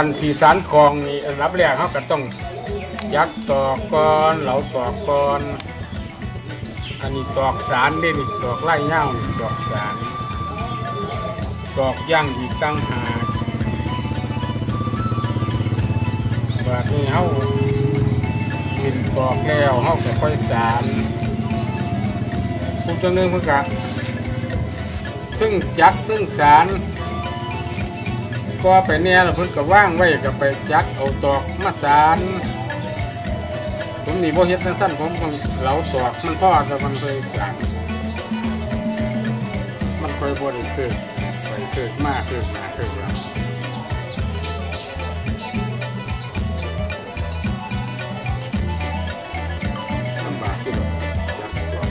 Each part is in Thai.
อันสีสารคลองนี่อันรับแรกเขาก็ต้องยักตอกก่อนเหลาตอกก่อนอันนี้ตอกสารเด้นี่ตอกไล่เง่านี่ตอกสารตอกย่างอีกตั้งหากแบบนี้เขาวินตอกแล้วเขาก็ค่อยสารผู้จังหนึงเพื่อกะซึ่งจักซึ่งสาร ก็ไปเนี่ยแล้วเพิ่นก็ว่างไว้ก็ไปจักเอาตอกมาสานผมนี่บ่เฮ็ดจังซั่นผมต้องเหลาตอกมันพ่อแต่มันเคยสานมันเคยบ่ได้เกิดไปเกิดมากเกิดหนาเกิดหลังลำบากที่ดอกจักตอก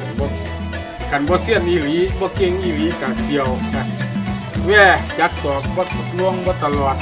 กันบ่กันบ่เสียนอีหลีบ่เก่งอีหลีก็เสียวก็ แว่จักตอกวัดล่วงวัดตลอด